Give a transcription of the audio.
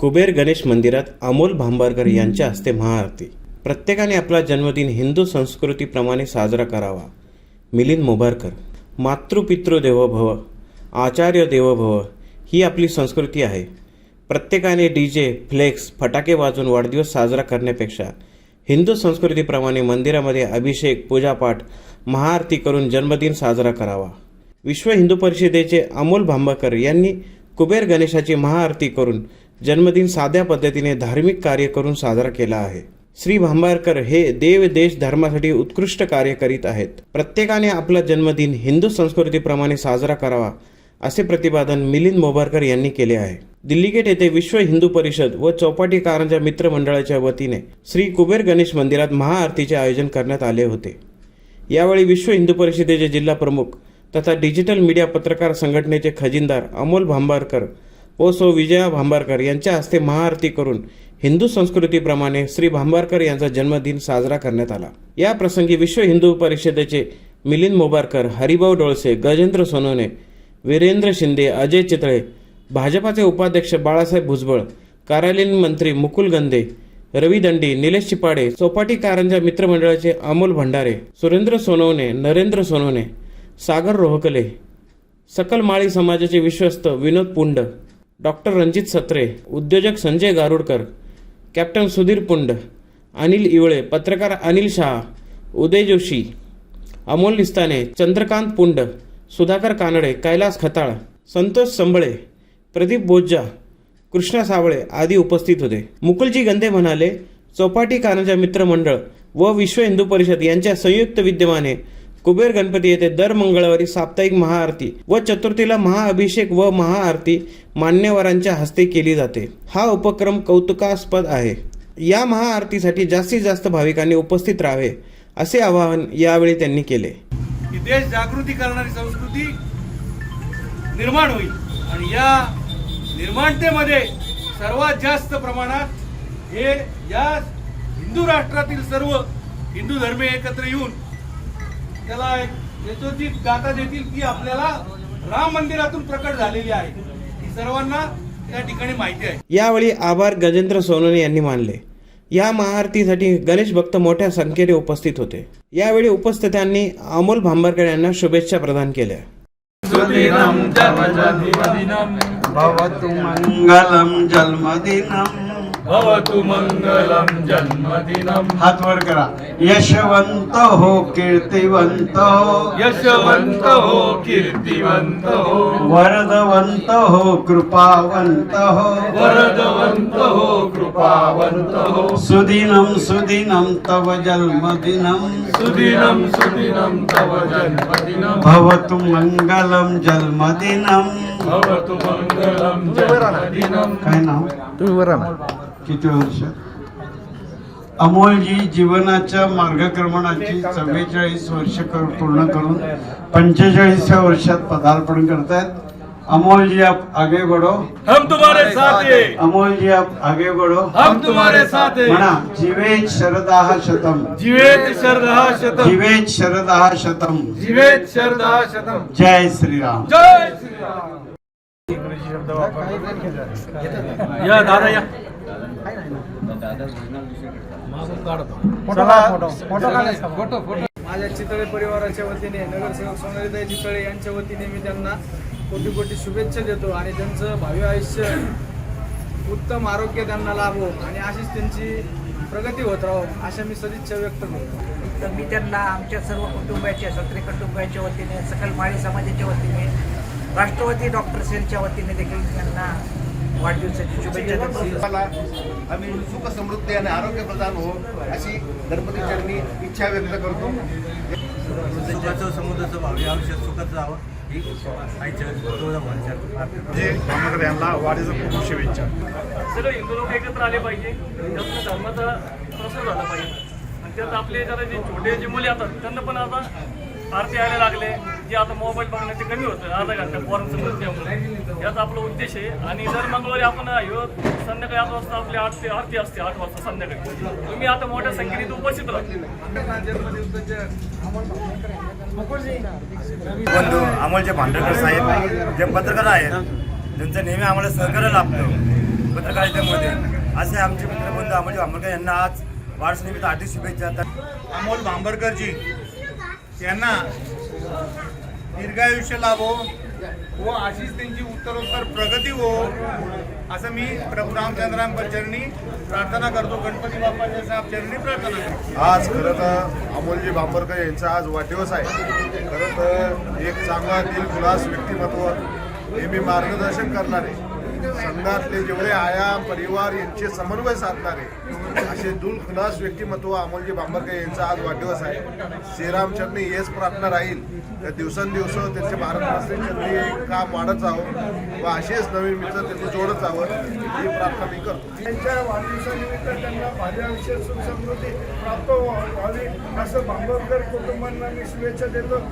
कुबेर गणेश मंदिरात अमोल भांबारकर यांच्या हस्ते महाआरती. प्रत्येकाने आपला जन्मदिन हिंदू संस्कृतीप्रमाणे साजरा करावा. मिलिंद मोबारकर मातृपितृ देवो भव आचार्य देवो भव ही आपली संस्कृती आहे. प्रत्येकाने डी जे फ्लेक्स फटाके वाजून वाढदिवस साजरा करण्यापेक्षा हिंदू संस्कृतीप्रमाणे मंदिरामध्ये अभिषेक पूजापाठ महाआरती करून जन्मदिन साजरा करावा. विश्व हिंदू परिषदेचे अमोल भांबाकर यांनी कुबेर गणेशाची महाआरती करून जन्मदिन साध्या पद्धतीने धार्मिक कार्य करून साजरा केला आहे. श्री भांबारकर हे देव देश धर्मासाठी उत्कृष्ट कार्य करीत आहेत. प्रत्येकाने आपला जन्मदिन हिंदू संस्कृतीप्रमाणे साजरा करावा असे प्रतिपादन मिलिंद मोबारकर यांनी केले आहे. दिल्ली गेट येथे विश्व हिंदू परिषद व चौपाटी कारंजा मित्र मंडळाच्या वतीने श्री कुबेर गणेश मंदिरात महाआरतीचे आयोजन करण्यात आले होते. यावेळी विश्व हिंदू परिषदेचे जिल्हा प्रमुख तथा डिजिटल मीडिया पत्रकार संघटनेचे खजिनदार अमोल भांबारकर व सो विजया भांबारकर यांच्या हस्ते महाआरती करून हिंदू संस्कृतीप्रमाणे श्री भांबारकर यांचा जन्मदिन साजरा करण्यात आला. या प्रसंगी विश्व हिंदू परिषदेचे मिलिंद मोबारकर हरिभाऊ डोळसे गजेंद्र सोनवणे वीरेंद्र शिंदे अजय चितळे भाजपाचे उपाध्यक्ष बाळासाहेब भुजबळ कार्यालयीन मंत्री मुकुल गंदे रवी दंडी निलेश चिपाडे चौपाटी कारंजा मित्रमंडळाचे अमोल भंडारे सुरेंद्र सोनवणे नरेंद्र सोनवणे सागर रोहकले सकल माळी समाजाचे विश्वस्त विनोद पुंड डॉक्टर रणजित सत्रे उद्योजक संजय गारुडकर कॅप्टन सुधीर पुंड अनिल इवळे पत्रकार अनिल शहा उदय जोशी अमोल निस्ताने चंद्रकांत पुंड सुधाकर कानडे कैलास खताळ संतोष संबळे प्रदीप बोज्जा कृष्णा सावळे आदी उपस्थित होते. मुकुलजी गंदे म्हणाले चौपाटी कानाच्या मित्रमंडळ व विश्व हिंदू परिषद यांच्या संयुक्त विद्यमाने कुबेर गणपती येथे दर मंगळवारी साप्ताहिक महाआरती व चतुर्थीला महाअभिषेक व महाआरती मान्यवरांच्या हस्ते केली जाते. हा उपक्रम कौतुकास्पद आहे. या महाआरतीसाठी जास्तीत जास्त भाविकांनी उपस्थित राहावे असे आवाहन यावेळी त्यांनी केले. की देश जागृती करणारी संस्कृती निर्माण होईल. आणि या निर्माणतेमध्ये सर्वात जास्त प्रमाणात हे या हिंदू राष्ट्रातील सर्व हिंदू धर्मे एकत्र येऊन त्याला एक यशोचित गाथा देतील की आपल्याला राम मंदिरातून प्रकट झालेली आहे. ही सर्वांना त्या ठिकाणी माहिती आहे. यावेळी आभार गजेंद्र सोनवणे यांनी मानले. या महाआरतीसाठी गणेश भक्त मोठ्या संख्येने उपस्थित होते. यावेळी उपस्थितांनी अमोल भांबारकर यांना शुभेच्छा प्रदान केल्या. भवतु मङ्गलं भवतु मङ्गलं जन्मदिनं। हात वर करा। यशवंत हो कीर्तिवंत हो यशवंत हो कीर्तिवंत हो वरदवंत हो कृपावंत हो वरदवंत हो कृपावंत हो सुदिनं सुदिनं तव जन्मदिनं। सुदिनं सुदिनं तव जन्मदिनं। भवतु मङ्गलं जन्मदिनं। भवतु मङ्गलं जन्मदिनं। काय नाव किती वर्ष? अमोलजी जीवनाच्या मार्गक्रमणाची चव्वेचाळीस वर्ष कर- पूर्ण करून पंचेचाळीसव्या वर्षात पदार्पण करतायत. अमोलजी आप आगे बढ़ो. हम तुम्हारे साथ हैं। अमोलजी आप आगे बढ़ो. हम तुम्हारे साथ हैं। म्हणा जीवेत शरदाह शतम. जीवेत शरदः शतम। जीवेत शरदाह शतम. जीवेत शरदः शतम। जय श्रीराम. जय श्रीराम या दादा या. माझ्या चितळे परिवाराच्या वतीने नगरसेवक सोनालीताई चितळे यांच्या वतीने मी त्यांना कोटी कोटी शुभेच्छा देतो आणि त्यांचं भावी आयुष्य उत्तम आरोग्य त्यांना लाभो आणि अशीच त्यांची प्रगती होत राहो अशा मी सदिच्छा व्यक्त करतो. तर मी त्यांना आमच्या सर्व कुटुंबाच्या सत्रे कुटुंबाच्या वतीने सकल माळी समाजाच्या वतीने राष्ट्रवादी डॉक्टर सेलच्या वतीने देखील त्यांना वाढदिवसाची शुभेच्छा देतो आम्ही सुख समृद्धी आणि आरोग्य प्रदान हो अशी गणपती चरणी इच्छा व्यक्त करतो. सुखाचं समुद्राचं भावी आयुष्य सुखाचं जावं ही आईच्या यांना वाढीचं खूप शुभेच्छा. सगळे हिंदू लोक एकत्र आले पाहिजे. त्यातून धर्माचा प्रसार झाला पाहिजे. आणि त्यात आपले जरा जे छोटे जे मुले असतात त्यांना पण आता आरती यायला लागले. जे आता मोबाईल बघण्याचे कमी होतं अर्धा घंटा पोरांचं नृत्यामुळे याचा आपला उद्देश आहे. आणि दर मंगळवारी आपण ह्यो संध्याकाळी आठ वाजता आपली आरती आरती असते आठ वाजता संध्याकाळी. तुम्ही आता मोठ्या संख्येने इथं उपस्थित राहा. जन्मदिवसाच्या बंधू अमोलचे भांडरकर साहेब जे पत्रकार आहेत त्यांचं नेहमी आम्हाला सहकार्य लाभतं पत्रकारितेमध्ये. असे आमचे मित्रबंधू अमोल भांबरकर यांना आज वाढदिवसानिमित्त हार्दिक शुभेच्छा. अमोल भांबरकरजी यांना दीर्घायुष्य लाभो व अशीच त्यांची उत्तरोत्तर प्रगती हो असं मी प्रभू रामचंद्रांपर चरणी प्रार्थना करतो. गणपती बाप्पाच्या साहेब चरणी प्रार्थना करतो. आज खरं तर अमोलजी बांबरकर यांचा आज वाढदिवस आहे. खरं तर एक चांगला दिलखुलास व्यक्तिमत्व नेहमी मार्गदर्शन करणारे संघातले जेवढे आया परिवार यांचे समन्वय साधणारे असे दुलखुलास व्यक्तिमत्व अमोलजी बांबरकर यांचा आज वाढदिवस आहे. श्रीरामचरणी हेच प्रार्थना राहील. तर दिवसेंदिवस त्यांचे भारत चरणी काम वाढत जावं व असेच नवीन मित्र त्यांनी जोडत जावं ही प्रार्थना मी करतो. त्यांच्या वाढदिवसानिमित्त त्यांना भाज्याविषयी आयुष्यात सुख समृद्धी प्राप्त व्हावी असं बांबरकर कुटुंबांना मी शुभेच्छा देतो.